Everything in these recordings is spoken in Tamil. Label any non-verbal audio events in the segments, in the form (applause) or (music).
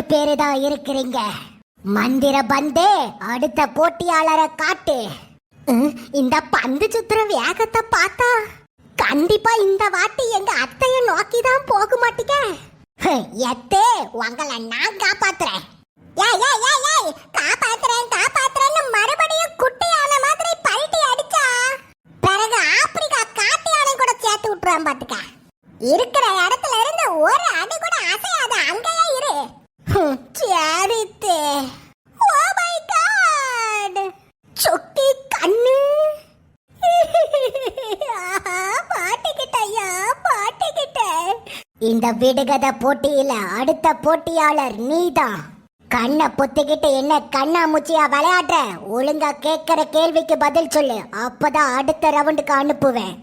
மூணு பேரு தான் இருக்கிறீங்க. மந்திர பந்தே அடுத்த போட்டியாளரை காட்டு. இந்த பந்து சுத்துற வேகத்தை பார்த்தா கண்டிப்பா இந்த வாட்டி எங்க அத்தைய நோக்கி தான் போக மாட்டீங்க. எத்தே உங்களை நான் காப்பாத்துறேன். ஏய் ஏய் ஏய் ஏய் காப்பாத்துறேன் காப்பாத்துறேன்னு மறுபடியும் குட்டியான மாதிரி பல்ட்டி அடிச்சா? பிறகு ஆப்பிரிக்கா காட்டியான கூட சேர்த்து விட்டுறான் பாத்துக்க. இருக்கிற இடத்துல இருந்து ஒரு அடி கூட அசையாத அங்கேயே இரு. சரித்தே ஓ மை காட் சுட்டி கண்ணு ஆஹா, பாட்டுக்கிட்ட இந்த விடுகதை போட்டியில அடுத்த போட்டியாளர் நீதான் கண்ணை பொத்திக்கிட்டு என்ன கண்ணாமூச்சியா விளையாடுற ஒழுங்கா கேட்கிற கேள்விக்கு பதில் சொல்லு அப்பதான் அடுத்த ரவுண்டுக்கு அனுப்புவேன்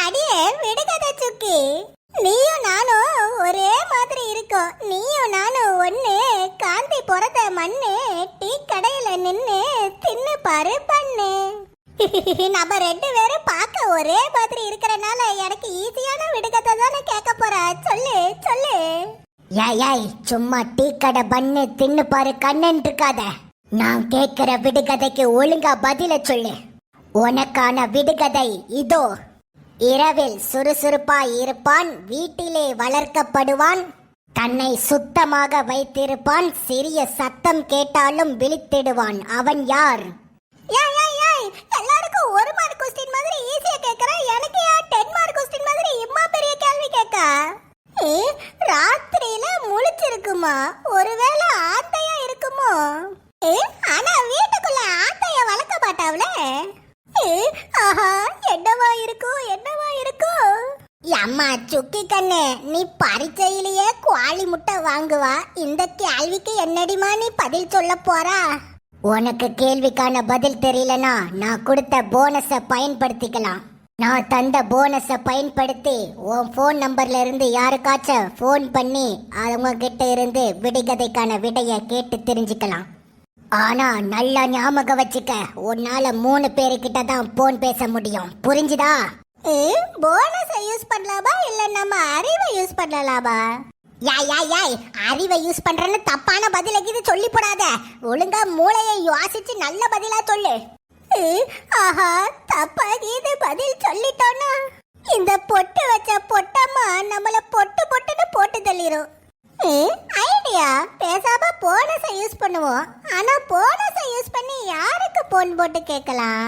அடியே விடுகதை சுக்கி நீயும் நானும் ஒரே மாதிரி இருக்கோம். நீயும் நானும் ஒண்ணு காந்தி பிறந்த மண்ணு டீ கடையில நின்னு தின்னு பாரு பண்ணு. (laughs) நம்ம ரெண்டு பேரும் பார்க்க ஒரே மாதிரி இருக்கிறனால எனக்கு ஈஸியான விடுகதை தானே கேட்க போறா. சொல்லு சொல்லு. ஏய் ஏய் சும்மா டீ கடை பண்ணு தின்னு பாரு கண்ணன் இருக்காத. நான் கேட்கிற விடுகதைக்கு ஒழுங்கா பதில சொல்லு. உனக்கான விடுகதை இதோ. இரவில் சுறுசுறுப்பாய் இருப்பான் வீட்டிலே வளர்க்கப்படுவான் தன்னை சுத்தமாக வைத்திருப்பான் சிறிய சத்தம் கேட்டாலும் விழித்திடுவான். அவன் யார்? எல்லாருக்கும் ஒரு மார்க் கொஸ்டின் மாதிரி ஈஸியா கேக்குறேன். எனக்கு ஏன் சுக்கி கண்ணு நீ பரீட்சையிலேயே குவாலி முட்டை வாங்குவா? இந்த கேள்விக்கு என்னடிமா நீ பதில் சொல்ல போறா? உனக்கு கேள்விக்கான பதில் தெரியலனா நான் கொடுத்த போனஸை பயன்படுத்திக்கலாம். நான் தந்த போனஸை பயன்படுத்தி உன் ஃபோன் நம்பர்ல இருந்து யாருக்காச்சும் ஃபோன் பண்ணி அவங்க கிட்ட இருந்து விடுகதைக்கான விடையை கேட்டு தெரிஞ்சுக்கலாம். ஆனா நல்லா ஞாபகம் வச்சுக்க உன்னால மூணு பேருக்கிட்ட தான் போன் பேச முடியும். புரிஞ்சுதா? போனஸை யூஸ் பண்ணலாமா? இல்ல நம்ம அறிவை யூஸ் பண்ணலாமா? யாய் யாய் யாய் அறிவை யூஸ் பண்றேன்னு தப்பான பதில இது சொல்லி போடாத ஒழுங்கா மூளையை யோசிச்சு நல்ல பதிலா சொல்லு. ஆஹா தப்பா இது பதில் சொல்லிட்டோன்னா? இந்த பொட்டு வச்ச பொட்டம்மா நம்மள பொட்டு பொட்டுன்னு போட்டு தள்ளிரும். ஐடியா பேசாம போனஸை யூஸ் பண்ணுவோம். ஆனா போனஸை யூஸ் பண்ணி யாருக்கு போன் போட்டு கேட்கலாம்?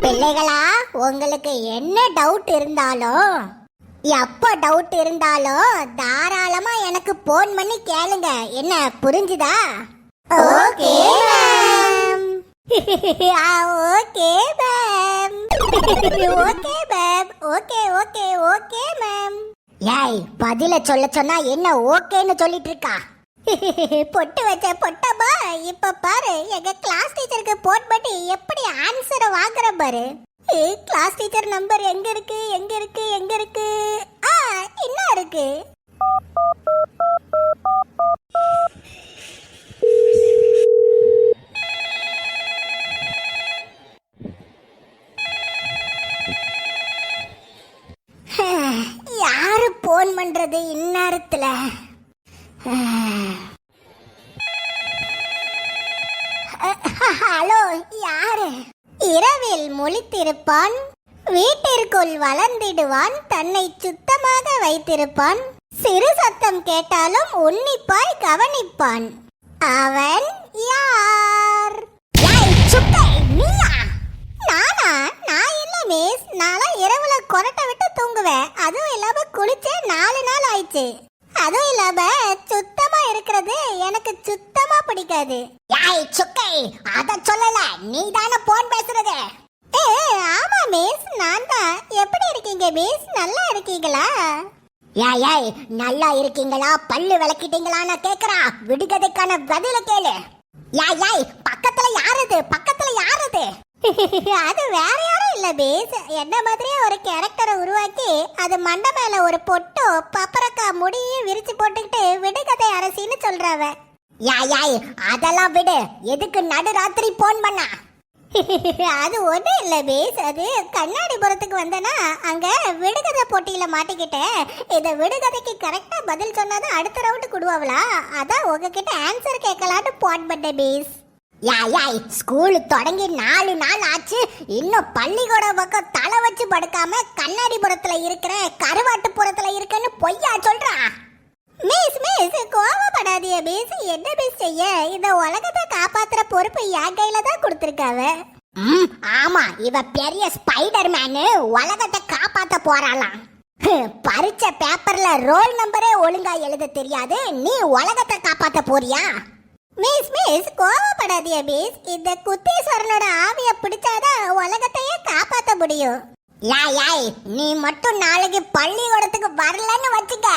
பிள்ளைகளா உங்களுக்கு என்ன டவுட் இருந்தாலும் எப்ப டவுட் இருந்தாலும் தாராளமா எனக்கு போன் பண்ணி கேளுங்க. என்ன புரிஞ்சுதா? Okay okay ma'am okay ma'am okay okay okay ma'am ஏய் பதில சொல்ல சொன்னா என்ன ஓகேன்னு சொல்லிட்டு இருக்கா? (laughs) பொட்டு வச்ச பொட்டமா இப்ப பாரு எங்க கிளாஸ் டீச்சருக்கு போன் பண்ணி எப்படி ஆன்சரை வாங்குற பாரு. கிளாஸ் டீச்சர் நம்பர் எங்க இருக்கு எங்க இருக்கு எங்க இருக்கு? ஆ இன்னும் இருக்கு யாரு போன் பண்றது இந்நேரத்துல ஹலோ யாரு இரவில் முழித்திருப்பான் வீட்டிற்குள் வளர்ந்திடுவான் தன்னை சுத்தமாக வைத்திருப்பான். சிறு சத்தம் கேட்டாலும் உன்னிப்பாய் கவனிப்பான். அவன் யார்? நானா? நான் இல்ல மிஸ். நான்லாம் இரவுல கொரட்டை விட்டு தூங்குவேன். அதுவும் இல்லாம குளிச்சே நாலு நாள் ஆயிடுச்சு. அதுவும் இல்லாம சுத்தமா இருக்கிறது எனக்கு சுத்தமா பிடிக்காது. யாய் சுக்கை அத சொல்லல. நீ தானே போன் பேசுறது. ஆமா மிஸ் நான் தான். எப்படி இருக்கீங்க மிஸ் நல்லா இருக்கீங்களா? ஏய் ஏய் நல்லா இருக்கீங்களா? பல்லு விளக்கிட்டீங்களான்னு கேக்குறா. விடுகதைக்கான பதில கேளு. ஏய் ஏய் பக்கத்துல யாரது? பக்கத்துல யாரது? (laughs) அது வேற யாரும் இல்ல பேஸ் என்ன மாதிரியே ஒரு கேரக்டரை உருவாக்கி அது மண்டை மேல ஒரு பொட்டோ பப்பரக்கா முடியும் விரிச்சு போட்டுக்கிட்டு விடுகதை அரசின்னு சொல்றவ. யாய் யாய் அதெல்லாம் விடு. எதுக்கு நடுராத்திரி போன் பண்ணா? அது ஒன்றும் இல்லை பேஸ். அது கண்ணாடிபுரத்துக்கு வந்தேன்னா அங்கே விடுகதை போட்டியில் மாட்டிக்கிட்டேன் இந்த விடுகதைக்கு கரெக்டாக பதில் சொன்னாதான் அடுத்த ரவுண்டு கொடுவாங்களா அதான் உங்ககிட்ட ஆன்சர் கேட்கலான்னு போன் பண்ணேன் பேஸ். யா யாய் ஸ்கூல் தொடங்கி நாலு நாள் ஆச்சு. இன்னும் பள்ளிக்கூட பக்கம் தலை வச்சு படுக்காம கண்ணாடிபுரத்தில் இருக்கிற கருவாட்டுப்புறத்துல இருக்கேன்னு பொய்யா சொல்கிறா மிஸ் மிஸ் கோவப்படாதீங்க மிஸ் என்ன மிஸ் செய்ய? இந்த உலகத்தை காப்பாத்துற பொறுப்பு என் கையில தான் கொடுத்துருக்காவ. ம். ஆமா இவ பெரிய ஸ்பைடர் மேனு உலகத்தை காப்பாத்த போறாளாம். ஹம், பரீட்ச பேப்பர்ல ரோல் நம்பரே ஒழுங்கா எழுத தெரியாது. நீ உலகத்தை காப்பாத்த போறியா? மிஸ் மிஸ் கோவப்படாதீங்க மிஸ் இந்த குத்தீஸ்வரனோட ஆவிய பிடிச்சாதான் உலகத்தையே காப்பாத்த முடியும். யாய் யாய் நீ மட்டும் நாளைக்கு பள்ளிக்கூடத்துக்கு வரலன்னு வச்சுக்க.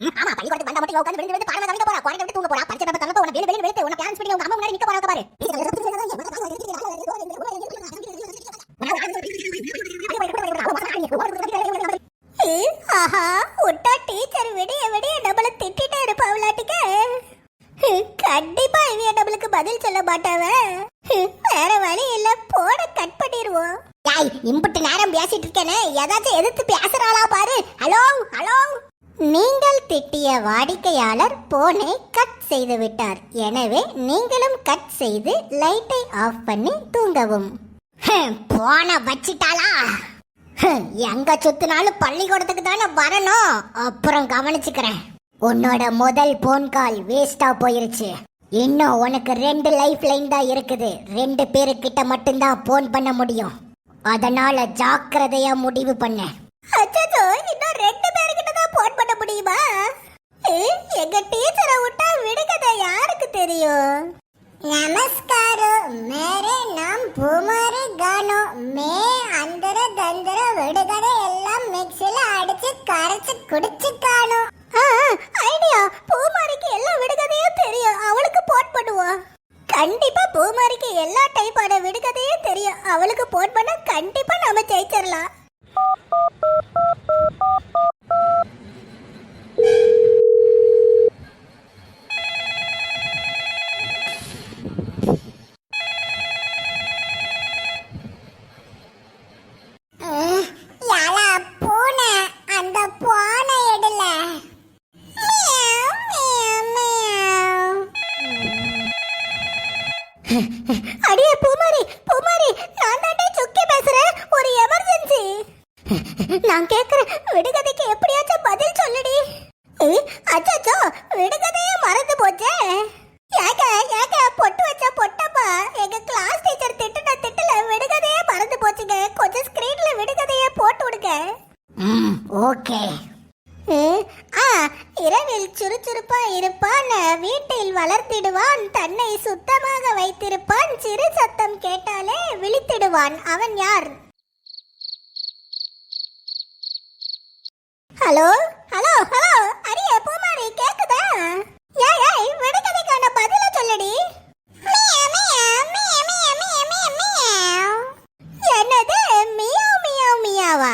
ஆமா பள்ளிக்கூடத்துக்கு வந்தா மட்டும் உட்காந்து விழுந்து விழுந்து பாடம் கவிக்க போறா குறைந்த விட்டு தூங்க போறா பரிச்சை பேப்பர் தரணும் உன வெளியே வெளியே வெளியே உன பேரண்ட்ஸ் மீட்டிங் உங்க அம்மா முன்னாடி நிக்க போறாங்க பாரு ஆஹா விட்டா டீச்சர் விடிய விடிய நம்மள திட்டிட்டே இருப்பாவளாட்டுக்க கண்டிப்பா இவ நம்மளுக்கு பதில் சொல்ல மாட்டாவ வேற வழி இல்ல போன கட் பண்ணிடுவோம் யாய் இம்புட்டு நேரம் பேசிட்டு இருக்கேனே ஏதாச்சும் எதிர்த்து பேசுறாளா பாரு ஹலோ ஹலோ நீங்கள் திட்டிய வாடிக்கையாளர் போனை கட் செய்து விட்டார். எனவே நீங்களும் கட் செய்து லைட்டை ஆஃப் பண்ணி தூங்கவும். போன வச்சிட்டாளா? எங்க சுத்தினாலும் பள்ளிக்கூடத்துக்கு தானே வரணும். அப்புறம் கவனிச்சுக்கிறேன். உன்னோட முதல் போன் கால் வேஸ்டா போயிருச்சு. இன்னும் உனக்கு ரெண்டு லைஃப் லைன் தான் இருக்குது. ரெண்டு பேருக்கிட்ட மட்டும்தான் போன் பண்ண முடியும். அதனால ஜாக்கிரதையா முடிவு பண்ண. இன்னும் ரெண்டு பேருக்கிட்ட பண்ண முடியுமா? எங்க டீச்சரை விட்டா விடுகதை யாருக்கு தெரியும்? நமஸ்காரம் மேரே நாம் பூமாரி கானோ மே அந்தர தந்தர விடுகதை எல்லாம் மிக்சில அடிச்சு கரைச்சு குடிச்சு காணும் பூமாரிக்கு எல்லா விடுகதையும் தெரியும் அவளுக்கு போட் பண்ணுவோம் கண்டிப்பா பூமாரிக்கு எல்லா டைப்பான விடுகதையும் தெரியும் அவளுக்கு போட் பண்ண கண்டிப்பா நம்ம ஜெயிச்சிடலாம் யாரா பூனை அந்த பூனை எடுல அடியே பூமாரி பூமாரி நான் தாண்டே சுக்கி பேசுறேன் ஒரு எமர்ஜென்சி நான் கேக்குறேன் விடுகதைக்கு எப்படியாச்சும் பதில் சொல்லுடி அச்சோ விடுகதையே மறந்து போச்சே ஏக்க ஏக்க பொட்டு வச்ச பொட்டப்பா எங்க கிளாஸ் டீச்சர் திட்டுன திட்டுல விடுகதையே மறந்து போச்சுங்க கொஞ்சம் ஸ்கிரீன்ல விடுகதையே போட்டு விடுங்க ம் ஓகே ஆ இரவில் சுறுசுறுப்பா இருப்பான் வீட்டில் வளர்த்திடுவான் தன்னை சுத்தமாக வைத்திருப்பான் சிறு சத்தம் கேட்டாலே விழித்திடுவான் அவன் யார் ஹலோ? ஹலோ ஹலோ அரிய பூமாரி கேக்குதா? ஏய் ஏய் விடுகதைக்கான பதில சொல்லடி. என்னது? Meow meow? மியாவா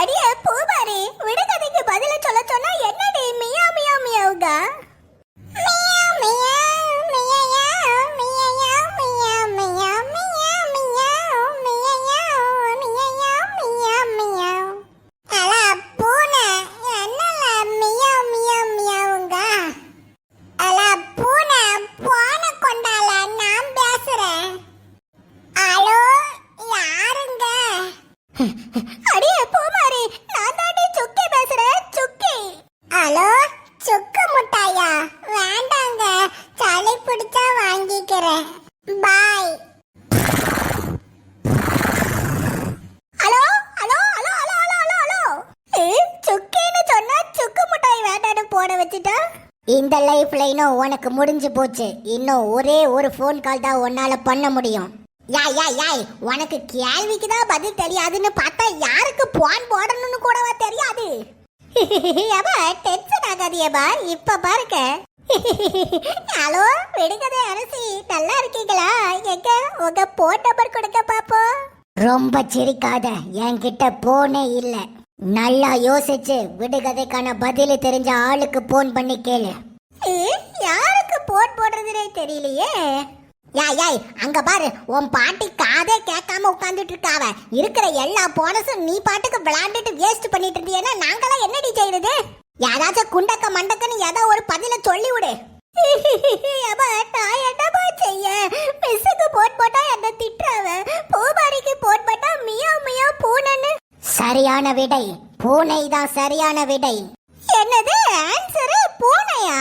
அரிய பூமாரி விடுகதைக்கு பதில சொல்ல சொன்னா என்னடி மியா மியா மியாவுகா அடியே பூமாரி நான் தாண்டி சுக்கி பேசுறேன் சுக்கி. ஹலோ சுக்கு முட்டாயா? வேண்டாங்க. சளி பிடிச்சா வாங்கிக்கிறேன். Bye. Hello hello hello hello hello hello hello. சுக்கின்னு சொன்னா சுக்கு முட்டாய் வேண்டான்னு போட வச்சுட்டா? இந்த லைஃப் லைனும் உனக்கு முடிஞ்சு போச்சு. இன்னும் ஒரே ஒரு ஃபோன் கால் தான் உன்னால பண்ண முடியும். யாய் யாய் யாய் உனக்கு கேள்விக்கு தான் பதில் தெரியாதுன்னு பார்த்தா யாருக்கு போன் போடணும்னு கூடவா தெரியாது? ஏபா டென்ஷன் ஆகாதியேபா இப்ப பாருங்க (laughs) ஹலோ விடுகதை அரசி நல்லா இருக்கீங்களா? எங்க உங்க போன் நம்பர் கொடுக்க பாப்போம். ரொம்ப சிரிக்காத என்கிட்ட போனே இல்ல. நல்லா யோசிச்சு விடுகதைக்கான பதில் தெரிஞ்ச ஆளுக்கு போன் பண்ணி கேளு. யாருக்கு போன் போடுறதுனே தெரியலையே? யாய் யாய் அங்க பாரு. உன் பாட்டி காதே கேட்காம உட்காந்துட்டு இருக்காவ இருக்கிற எல்லா போனஸும் நீ பாட்டுக்கு விளையாண்டுட்டு வேஸ்ட் பண்ணிட்டு இருந்தியன்னா நாங்களாம் என்னடி செய்யறது யாராச்சும் குண்டக்க மண்டக்கன்னு ஏதோ ஒரு பதில சொல்லி விடு நான் செய்ய. மிஸ்ஸுக்கு போட் போட்டா என்ன திட்டுறாவ? பூமாரிக்கு போட் போட்டா மியா மியா பூனைன்னு. சரியான விடை. பூனை தான் சரியான விடை. என்னது? ஆன்சர் பூனையா?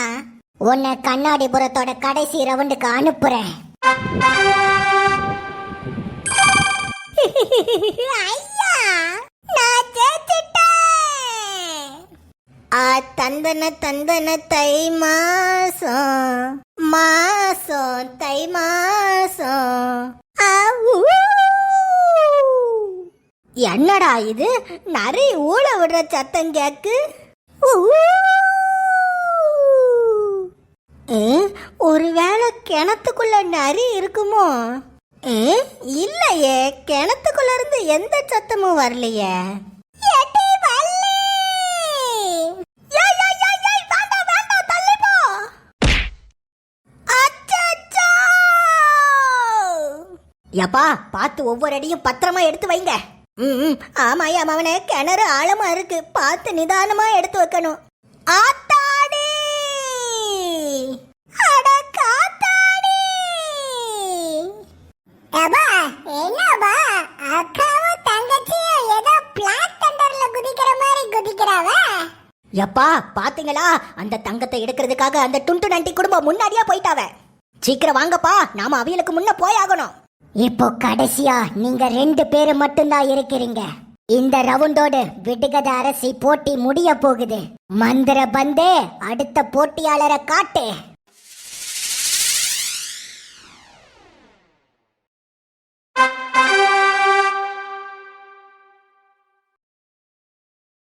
உன்னை கண்ணாடிபுரத்தோட கடைசி ரவுண்டுக்கு அனுப்புறேன். ஆ தந்தன தந்தன தை மாசம் மாசம் தை மாசம் என்னடா இது? நிறைய ஊழ விடுற சத்தம் கேக்கு. ஒருவே கிணத்துக்குள்ள நரி இருக்குமோ? ஏ, இல்லையே. கிணத்துக்குள்ள இருந்து எந்த சத்தமும் வரலையே. யப்பா பார்த்து ஒவ்வொரு அடியும் பத்திரமா எடுத்து வைங்க. ம் ம், ஆமாயா மவனே கிணறு ஆழமா இருக்கு. பார்த்து நிதானமா எடுத்து வைக்கணும். ஆத்தாடி! அட அபா என்னபா அக்காவும் தங்கச்சியும் ஏதோ பிளாக் தண்டர்ல குதிக்கிற மாதிரி குதிக்கிறாவ? யப்பா பாத்தீங்களா? அந்த தங்கத்தை எடுக்கிறதுக்காக அந்த டுண்டு நண்டி குடும்பம் முன்னாடியே போயிட்டாவ. சீக்கிரம் வாங்கப்பா நாம அவியலுக்கு முன்ன போய் ஆகணும் இப்போ கடைசியா நீங்க ரெண்டு பேரு மட்டும்தான் இருக்கிறீங்க. இந்த ரவுண்டோடு விடுகத அரசி போட்டி முடிய போகுது. மந்திர பந்தே அடுத்த போட்டியாளரை காட்டு.